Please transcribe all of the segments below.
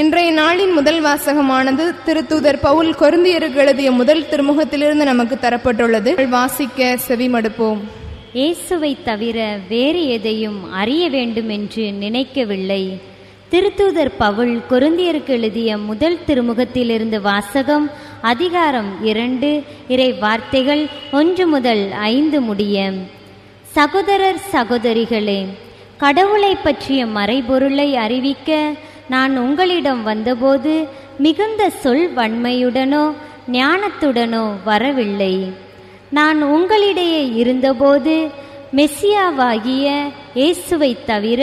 இன்றைய நாளின் முதல் வாசகமானது திருத்தூதர் பவுல் கொருந்தியருக்கு எழுதிய முதல் திருமுகத்திலிருந்து நமக்கு தரப்பட்டுள்ளது. வாசிக்க செவிமடுப்போம். இயேசுவை தவிர வேறு எதையும் அறிய வேண்டும் என்று நினைக்கவில்லை திருத்தூதர் பவுல் கொருந்தியருக்கு எழுதிய முதல் திருமுகத்திலிருந்து வாசகம் அதிகாரம் இரண்டு இறை வார்த்தைகள் ஒன்று முதல் ஐந்து முடிய. சகோதரர் சகோதரிகளே கடவுளை பற்றிய மறைபொருளை அறிவிக்க நான் உங்களிடம் வந்தபோது மிகுந்த சொல் வன்மையுடனோ ஞானத்துடனோ வரவில்லை. நான் உங்களிடையே இருந்தபோது மெஸ்ஸியாவாகிய இயேசுவை தவிர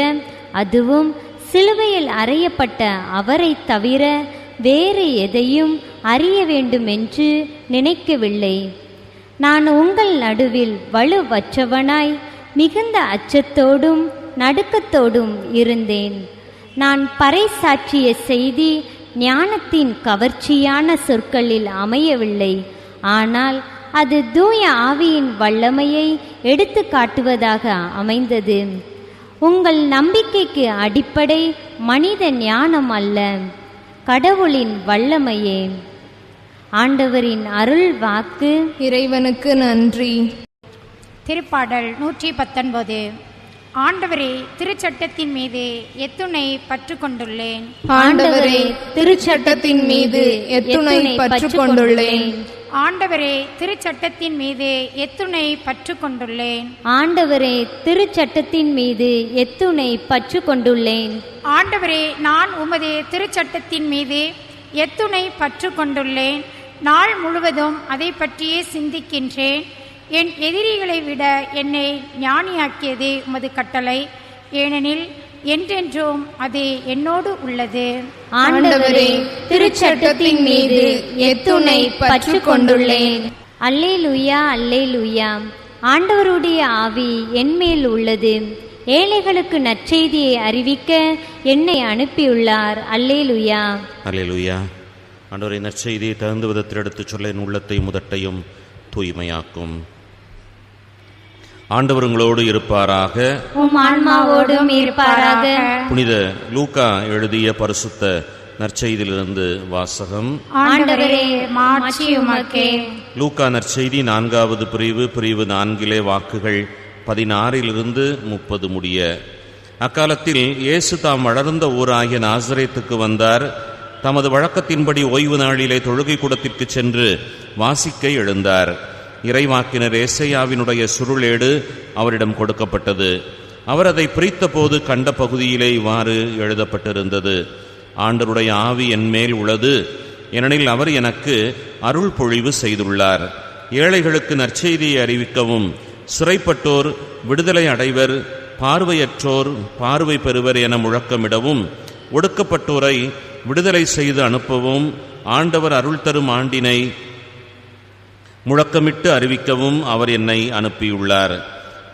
அதுவும் சிலுவையில் அறையப்பட்ட அவரை தவிர வேறு எதையும் அறிய வேண்டுமென்று நினைக்கவில்லை. நான் உங்கள் நடுவில் வலுவற்றவனாய் மிகுந்த அச்சத்தோடும் நடுக்கத்தோடும் இருந்தேன். நான் பறைசாற்றிய செய்தி ஞானத்தின் கவர்ச்சியான சொற்களில் அமையவில்லை. ஆனால் அது தூய ஆவியின் வல்லமையை எடுத்து காட்டுவதாக அமைந்தது. உங்கள் நம்பிக்கைக்கு அடிப்படை மனித ஞானம் அல்ல கடவுளின் வல்லமையே. ஆண்டவரின் அருள் வாக்கு. இறைவனுக்கு நன்றி. திருப்பாடல் நூற்றி பத்தொன்பது. ஆண்டவரே திருச்சட்டத்தின் மீது எத்துணை பற்று கொண்டுள்ளேன் ஆண்டவரே திருச்சட்டத்தின் மீது எத்துணை பற்று கொண்டுள்ளேன் ஆண்டவரே திருச்சட்டத்தின் மீது எத்துணை பற்று கொண்டுள்ளேன் ஆண்டவரே திருச்சட்டத்தின் மீது எத்துணை பற்று கொண்டுள்ளேன் ஆண்டவரே நான் உமது திருச்சட்டத்தின் மீது எத்துணை பற்று கொண்டுள்ளேன் நாள் முழுவதும் அதை பற்றியே சிந்திக்கின்றேன். என் எதிரிகளை விட என்னை ஞானியாக்கியது உமது கட்டளை. ஏனெனில் என்றென்றும் அது என்னோடு உள்ளது. ஆண்டவரே திருச்சட்டத்தின் மீது எத்துணை பற்று கொண்டுள்ளேன் அல்லேலூயா அல்லேலூயா. ஆண்டவருடைய ஆவி என்மேல் உள்ளது. ஏழைகளுக்கு நற்செய்தியை அறிவிக்க என்னை அனுப்பியுள்ளார். அல்லேலூயா. அல்லேலூயா. ஆண்டவரை நற்செய்தியை தகுந்த விதத்தில் எடுத்துச் சொல்ல என் உள்ளத்தை முதட்டையும் தூய்மையாக்கும். ஆண்டவர் உங்களோடு இருப்பாராக. உம் ஆன்மாவோடும் இருப்பாராக. புனித லூக்கா எழுதிய பரிசுத்த நற்செய்தியிலிருந்து வாசகம். லூக்கா நற்செய்தி நான்காவது பிரிவு பிரிவு நான்கிலே வாக்குகள் பதினாறிலிருந்து முப்பது முடிய. அக்காலத்தில் இயேசு தாம் வளர்ந்த ஊராகிய நாசரேத்துக்கு வந்தார். தமது வழக்கத்தின்படி ஓய்வு நாளிலே தொழுகை கூடத்திற்கு சென்று வாசிக்க எழுந்தார். இறைவாக்கினர் ஏசையாவினுடைய சுருளேடு அவரிடம் கொடுக்கப்பட்டது. அவர் அதை பிரித்தபோது கண்ட பகுதியிலே இவ்வாறு எழுதப்பட்டிருந்தது. ஆண்டருடைய ஆவி என்மேல் உள்ளது ஏனெனில் அவர் எனக்கு அருள் பொழிவு செய்துள்ளார். ஏழைகளுக்கு நற்செய்தியை அறிவிக்கவும். சிறைப்பட்டோர் விடுதலை அடைவர் பார்வையற்றோர் பார்வை பெறுவர் என முழக்கமிடவும். ஒடுக்கப்பட்டோரை விடுதலை செய்து அனுப்பவும். ஆண்டவர் அருள் தரும் ஆண்டினை முழக்கமிட்டு அறிவிக்கவும் அவர் என்னை அனுப்பியுள்ளார்.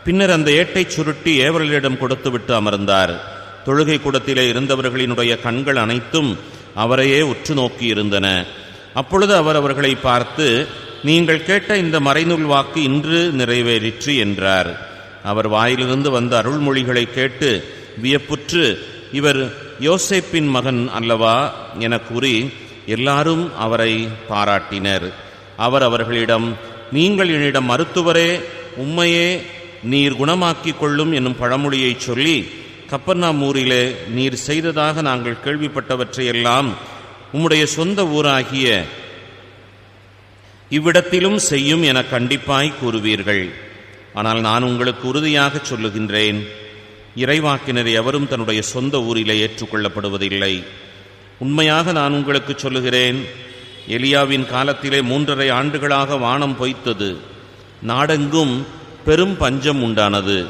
பின்னர் அந்த ஏட்டை சுருட்டி ஏவலரிடம் கொடுத்துவிட்டு அமர்ந்தார். தொழுகை கூடத்திலே இருந்தவர்களினுடைய கண்கள் அனைத்தும் அவரையே உற்று நோக்கி இருந்தன. அப்பொழுது அவர் அவர்களை பார்த்து நீங்கள் கேட்ட இந்த மறைநூல் வாக்கு இன்று நிறைவேறிற்று என்றார். அவர் வாயிலிருந்து வந்த அருள்மொழிகளை கேட்டு வியப்புற்று இவர் யோசேப்பின் மகன் அல்லவா? என கூறி எல்லாரும் அவரை பாராட்டினர். அவர் அவர்களிடம் நீங்கள் என்னிடம் மருத்துவரே உம்மையே நீர் குணமாக்கிக் கொள்ளும் என்னும் பழமொழியைச் சொல்லி கப்பர்நாமூரிலே நீர் செய்ததாக நாங்கள் கேள்விப்பட்டவற்றையெல்லாம் உம்முடைய சொந்த ஊராகிய இவ்விடத்திலும் செய்யும் என கண்டிப்பாய் கூறுவீர்கள். ஆனால் நான் உங்களுக்கு உறுதியாக சொல்லுகின்றேன் இறைவாக்கினர் எவரும் தன்னுடைய சொந்த ஊரிலே ஏற்றுக்கொள்ளப்படுவதில்லை உண்மையாக நான் உங்களுக்கு சொல்லுகிறேன் எலியாவின் காலத்திலே மூன்றரை ஆண்டுகளாக வானம் பொய்த்தது. நாடெங்கும் பெரும் பஞ்சம் உண்டானது.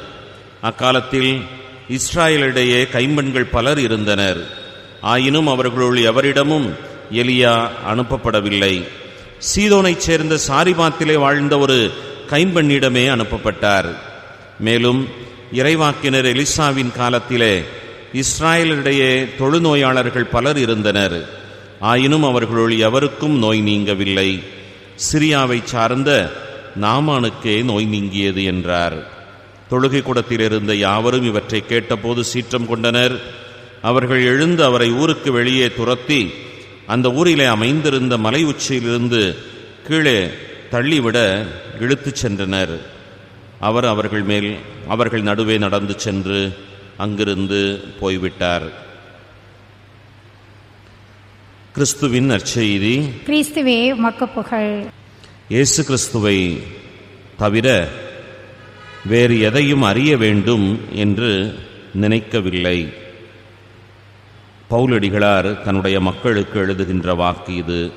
அக்காலத்தில் இஸ்ராயலிடையே கைம்பெண்கள் பலர் இருந்தனர். ஆயினும் அவர்களுள் எவரிடமும் எலியா அனுப்பப்படவில்லை. சீதோனைச் சேர்ந்த சாரிபாத்திலே வாழ்ந்த ஒரு கைம்பெண்ணிடமே அனுப்பப்பட்டார். மேலும் இறைவாக்கினர் எலிசாவின் காலத்திலே இஸ்ராயலிடையே தொழுநோயாளர்கள் பலர் இருந்தனர். ஆயினும் அவர்களுள் எவருக்கும் நோய் நீங்கவில்லை. சிரியாவைச் சார்ந்த நாமானுக்கே நோய் நீங்கியது என்றார். தொழுகை கூடத்தில் இருந்த யாவரும் இவற்றை கேட்டபோது சீற்றம் கொண்டனர். அவர்கள் எழுந்து அவரை ஊருக்கு வெளியே துரத்தி அந்த ஊரிலே அமைந்திருந்த மலை உச்சியிலிருந்து கீழே தள்ளிவிட இழுத்துச் சென்றனர். அவர் அவர்கள் மேல் அவர்கள் நடுவே நடந்து சென்று அங்கிருந்து போய்விட்டார். கிறிஸ்துவின் நற்செய்தி. கிறிஸ்துவே உமக்கு புகழ் இயேசு கிறிஸ்துவை தவிர வேறு எதையும் அறிய வேண்டும் என்று நினைக்கவில்லை. பவுலடிகளார் தன்னுடைய மக்களுக்கு எழுதுகின்ற வாக்கு இது.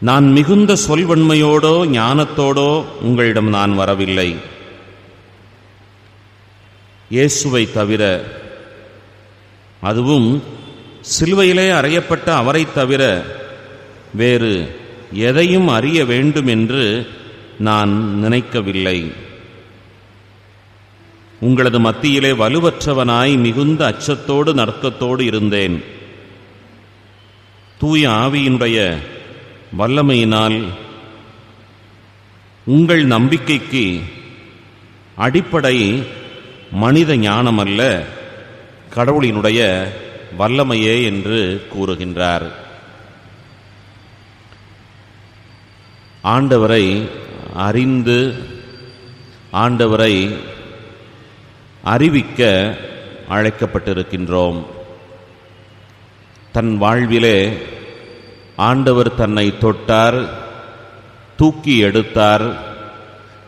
நான் மிகுந்த சொல்வன்மையோடோ ஞானத்தோடோ உங்களிடம் நான் வரவில்லை. இயேசுவை தவிர அதுவும் சிலுவையிலே அறையப்பட்ட அவரை தவிர வேறு எதையும் அறிய வேண்டும் என்று நான் நினைக்கவில்லை. உங்களது மத்தியிலே வலுவற்றவனாய் மிகுந்த அச்சத்தோடு நடுக்கத்தோடு இருந்தேன். தூய ஆவியினுடைய வல்லமையினால் உங்கள் நம்பிக்கைக்கு அடிப்படை மனித ஞானம் அல்ல கடவுளினுடைய வல்லமையே என்று கூறுகின்றார். ஆண்டவரை அறிந்து ஆண்டவரை அறிவிக்க அழைக்கப்பட்டிருக்கின்றோம். தன் வாழ்விலே ஆண்டவர் தன்னை தொட்டார் தூக்கி எடுத்தார்.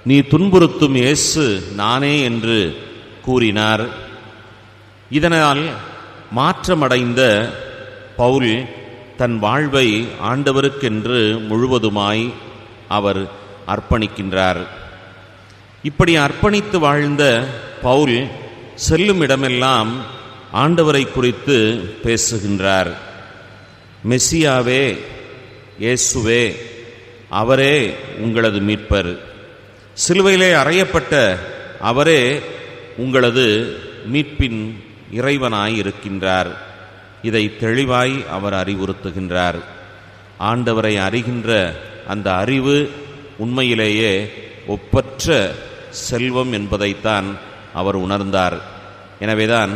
நீ துன்புறுத்தும் இயேசு நானே என்று கூறினார். இதனால் மாற்றமடைந்த பவுல் தன் வாழ்வை ஆண்டவருக்கென்று முழுவதுமாய் அவர் அர்ப்பணிக்கின்றார். இப்படி அர்ப்பணித்து வாழ்ந்த பவுல் செல்லும் இடமெல்லாம் ஆண்டவரை குறித்து பேசுகின்றார். மெஸ்ஸியாவே இயேசுவே அவரே உங்களது மீட்பர். சிலுவையிலே அறையப்பட்ட அவரே உங்களது மீட்பின் இறைவனாய் இருக்கின்றார் இதை தெளிவாய் அவர் அறிவுறுத்துகின்றார். ஆண்டவரை அறிகின்ற அந்த அறிவு உண்மையிலேயே ஒப்பற்ற செல்வம் என்பதைத்தான் அவர் உணர்ந்தார். எனவேதான்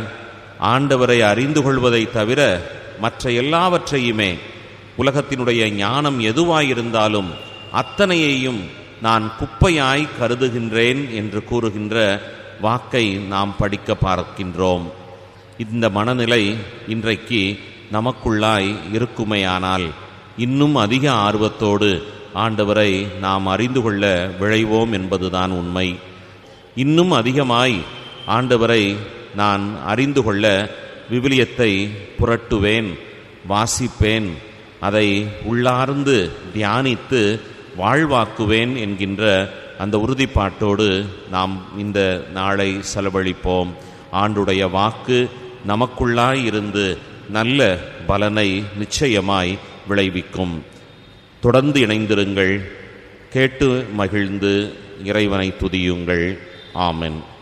ஆண்டவரை அறிந்து கொள்வதை தவிர மற்ற எல்லாவற்றையுமே உலகத்தினுடைய ஞானம் எதுவாயிருந்தாலும் அத்தனையையும் நான் குப்பையாய் கருதுகின்றேன் என்று கூறுகின்ற வாக்கை நாம் படிக்க பார்க்கின்றோம். இந்த மனநிலை இன்றைக்கு நமக்குள்ளாய் இருக்குமேயானால் இன்னும் அதிக ஆர்வத்தோடு ஆண்டவரை நாம் அறிந்து கொள்ள விழைவோம் என்பதுதான் உண்மை. இன்னும் அதிகமாய் ஆண்டவரை நான் அறிந்து கொள்ள விவிலியத்தை புரட்டுவேன் வாசிப்பேன் அதை உள்ளார்ந்து தியானித்து வாழ்வாக்குவேன் என்கின்ற அந்த உறுதிப்பாட்டோடு நாம் இந்த நாளை செலவழிப்போம். ஆண்டுடைய வாக்கு நமக்குள்ளாய் இருந்து நல்ல பலனை நிச்சயமாய் விளைவிக்கும். தொடர்ந்து இணைந்திருங்கள். கேட்டு மகிழ்ந்து இறைவனை துதியுங்கள். ஆமென்.